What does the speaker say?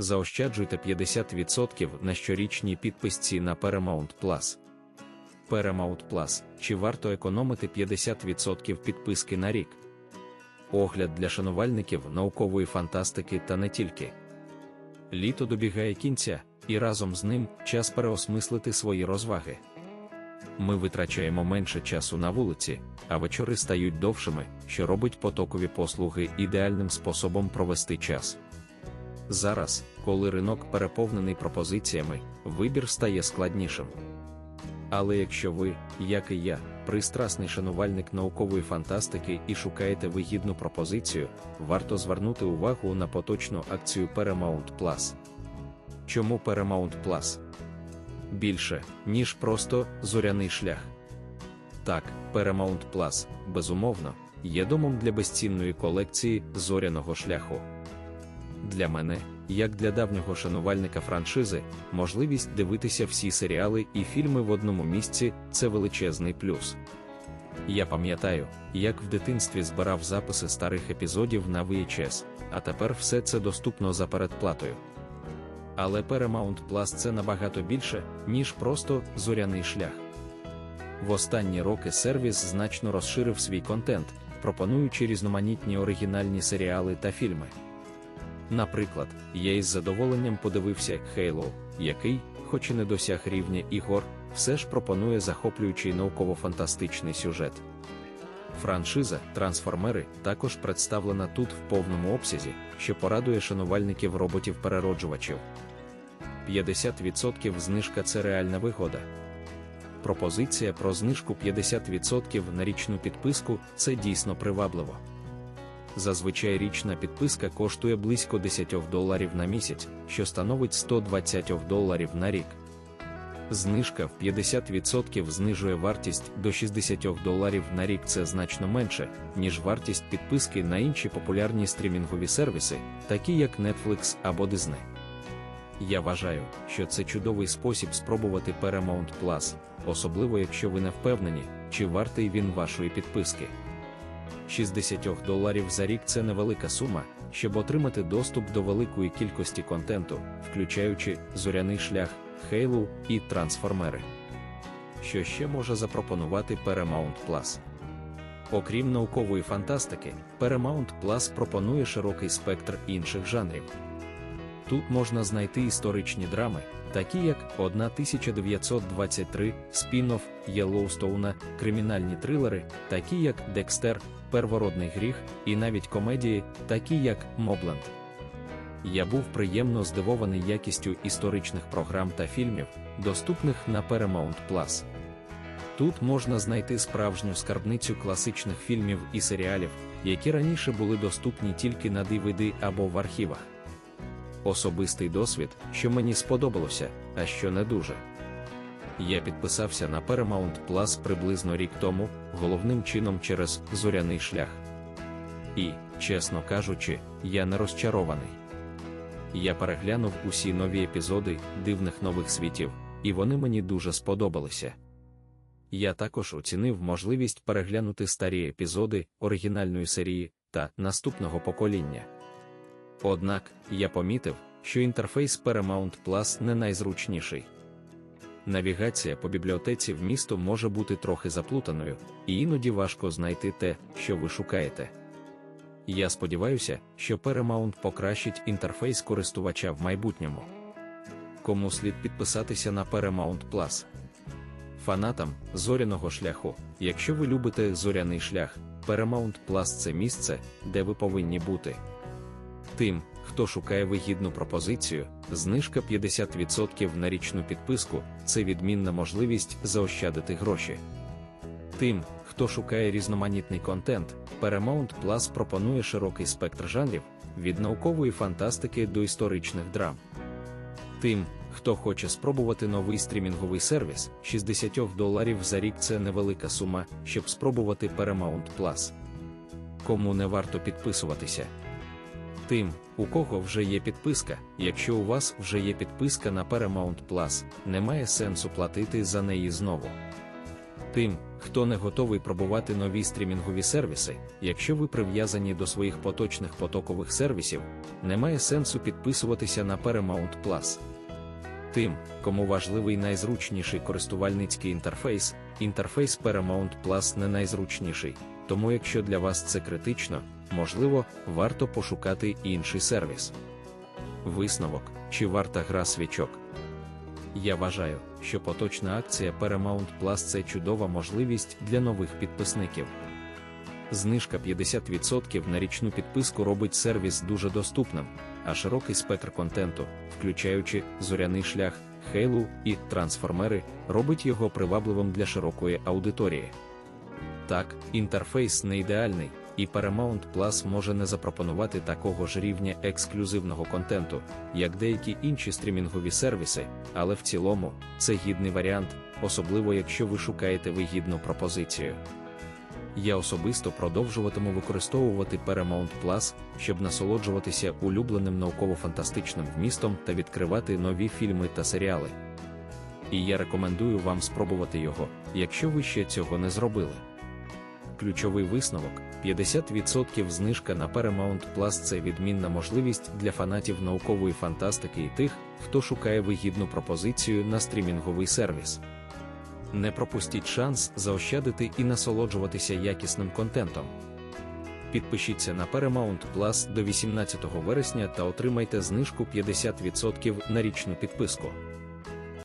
Заощаджуйте 50% на щорічній підписці на Paramount Plus. Paramount Plus. Чи варто економити 50% підписки на рік? Огляд для шанувальників наукової фантастики та не тільки. Літо добігає кінця, і разом з ним час переосмислити свої розваги. Ми витрачаємо менше часу на вулиці, а вечори стають довшими, що робить потокові послуги ідеальним способом провести час. Зараз, коли ринок переповнений пропозиціями, вибір стає складнішим. Але якщо ви, як і я, пристрасний шанувальник наукової фантастики і шукаєте вигідну пропозицію, варто звернути увагу на поточну акцію Paramount Plus. Чому Paramount Plus? Більше, ніж просто зоряний шлях. Так, Paramount Plus, безумовно, є домом для безцінної колекції зоряного шляху. Для мене, як для давнього шанувальника франшизи, можливість дивитися всі серіали і фільми в одному місці це величезний плюс. Я пам'ятаю, як в дитинстві збирав записи старих епізодів на VHS, а тепер все це доступно за передплатою. Але Paramount Plus це набагато більше, ніж просто зоряний шлях. В останні роки сервіс значно розширив свій контент, пропонуючи різноманітні оригінальні серіали та фільми. Наприклад, я із задоволенням подивився Halo, який, хоч і не досяг рівня ігор, все ж пропонує захоплюючий науково-фантастичний сюжет. Франшиза Трансформери також представлена тут в повному обсязі, що порадує шанувальників роботів-перероджувачів. 50% знижка це реальна вигода. Пропозиція про знижку 50% на річну підписку це дійсно привабливо. Зазвичай річна підписка коштує близько 10 доларів на місяць, що становить 120 доларів на рік. Знижка в 50% знижує вартість до 60 доларів на рік це значно менше, ніж вартість підписки на інші популярні стрімінгові сервіси, такі як Netflix або Disney. Я вважаю, що це чудовий спосіб спробувати Paramount Plus, особливо якщо ви не впевнені, чи вартий він вашої підписки. 60 доларів за рік це невелика сума, щоб отримати доступ до великої кількості контенту, включаючи зоряний шлях, Halo і трансформери. Що ще може запропонувати Paramount Plus? Окрім наукової фантастики, Paramount Plus пропонує широкий спектр інших жанрів. Тут можна знайти історичні драми, такі як 1923, спін-офф Єллоустоуна, кримінальні трилери, такі як Декстер, Первородний гріх, і навіть комедії, такі як Мобленд. Я був приємно здивований якістю історичних програм та фільмів, доступних на Paramount Plus. Тут можна знайти справжню скарбницю класичних фільмів і серіалів, які раніше були доступні тільки на DVD або в архівах. Особистий досвід, що мені сподобалося, а що не дуже. Я підписався на Paramount Plus приблизно рік тому, головним чином через зоряний шлях. І, чесно кажучи, я не розчарований. Я переглянув усі нові епізоди дивних нових світів, і вони мені дуже сподобалися. Я також оцінив можливість переглянути старі епізоди оригінальної серії та наступного покоління. Однак, я помітив, що інтерфейс Paramount Plus не найзручніший. Навігація по бібліотеці в місто може бути трохи заплутаною, і іноді важко знайти те, що ви шукаєте. Я сподіваюся, що Paramount покращить інтерфейс користувача в майбутньому. Кому слід підписатися на Paramount Plus? Фанатам зоряного шляху, якщо ви любите зоряний шлях, Paramount Plus це місце, де ви повинні бути. Тим, хто шукає вигідну пропозицію, знижка 50% на річну підписку це відмінна можливість заощадити гроші. Тим, хто шукає різноманітний контент, Paramount Plus пропонує широкий спектр жанрів від наукової фантастики до історичних драм. Тим, хто хоче спробувати новий стрімінговий сервіс, 60 доларів за рік це невелика сума, щоб спробувати Paramount Plus. Кому не варто підписуватися? Тим, у кого вже є підписка, якщо у вас вже є підписка на Paramount Plus, немає сенсу платити за неї знову. Тим, хто не готовий пробувати нові стрімінгові сервіси, якщо ви прив'язані до своїх поточних потокових сервісів, немає сенсу підписуватися на Paramount Plus. Тим, кому важливий найзручніший користувальницький інтерфейс, інтерфейс Paramount Plus не найзручніший, тому якщо для вас це критично, можливо, варто пошукати інший сервіс. Висновок, чи варта гра свічок. Я вважаю, що поточна акція Paramount Plus це чудова можливість для нових підписників. Знижка 50% на річну підписку робить сервіс дуже доступним, а широкий спектр контенту, включаючи зоряний шлях, Хейлу і трансформери, робить його привабливим для широкої аудиторії. Так, інтерфейс не ідеальний, і Paramount Plus може не запропонувати такого ж рівня ексклюзивного контенту, як деякі інші стрімінгові сервіси, але в цілому це гідний варіант, особливо якщо ви шукаєте вигідну пропозицію. Я особисто продовжуватиму використовувати Paramount Plus, щоб насолоджуватися улюбленим науково-фантастичним вмістом та відкривати нові фільми та серіали. І я рекомендую вам спробувати його, якщо ви ще цього не зробили. Ключовий висновок: 50% знижка на Paramount Plus – це відмінна можливість для фанатів наукової фантастики і тих, хто шукає вигідну пропозицію на стрімінговий сервіс. Не пропустіть шанс заощадити і насолоджуватися якісним контентом. Підпишіться на Paramount Plus до 18 вересня та отримайте знижку 50% на річну підписку.